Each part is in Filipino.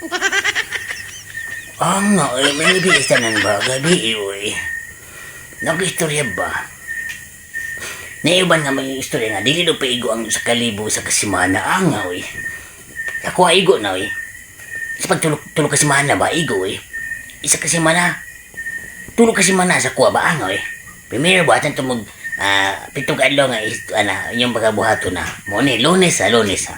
Ah nga, eh, may nabigisanan ba? Gabi, uy. Nag-istorya ba? Naiban nga may istorya nga, dili do pa igo ang sa kalibo sa kasimana. Ah nga, uy. Ako ay igo na, uy. Sa pagtulog tulog kasimana ba, igo, uy. Isa kasimana. Tulog kasimana sa kuwa ba, ah nga, uy. Primero ba, atan tumog, ah, pitong adlaw nga, is, ana, yung pagkabuhato na. Mo ni, lunes ha, lunes ha.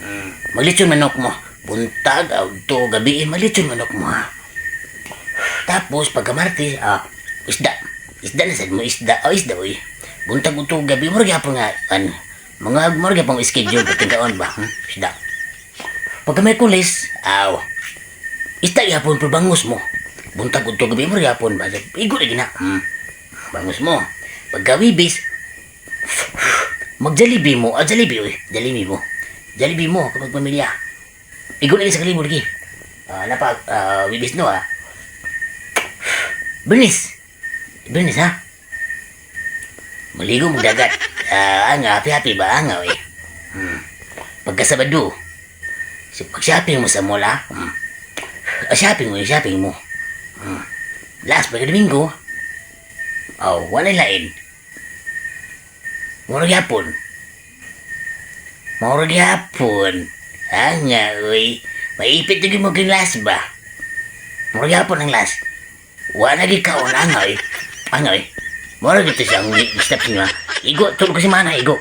Mm, maglitsyon manok mo. Buntag, aw, to, gabi, eh, maglitsyon manok mo. Tapos, pagka Martes, ah, isda. Isda na sad mo, isda. Oh, isda, uy. Buntag ito gabi, mo gyapon nga, ano, mga, mo gyapon schedule, patingkaon ba, hmm? Isda. Pagka may kulis, aw, isda yapon, pero bangus mo. Buntag ito gabi, mo gyapon ba, igo na, hmm? Bangus mo. Pagka wibis, mag-jollibee mo, ah, jollibee, uy, jollibee mo. Jollibee mo, kapag pamilya. Igo lagi sa kalibur, lagi. Ah, napag, ah, wibis no, ah. Bernis. Bernis, ha? Maligo mo. Ah, anga, happy-happy ba? Anga, eh. Hmm. Pagka Sabado, so, pag shopping mo sa mall? Hmm. Ah, shopping mo, shopping mo. Hmm. Last, pagka Domingo, oh, wala lain. Murag yapon. Murag yapon. Anga, uy. Maipit na mo kin last ba? Murag yapon ang last. Wala lagi ka on angay. Angay. Mora gitu siya ang step niya. Igo, tulog kasi mana, igo.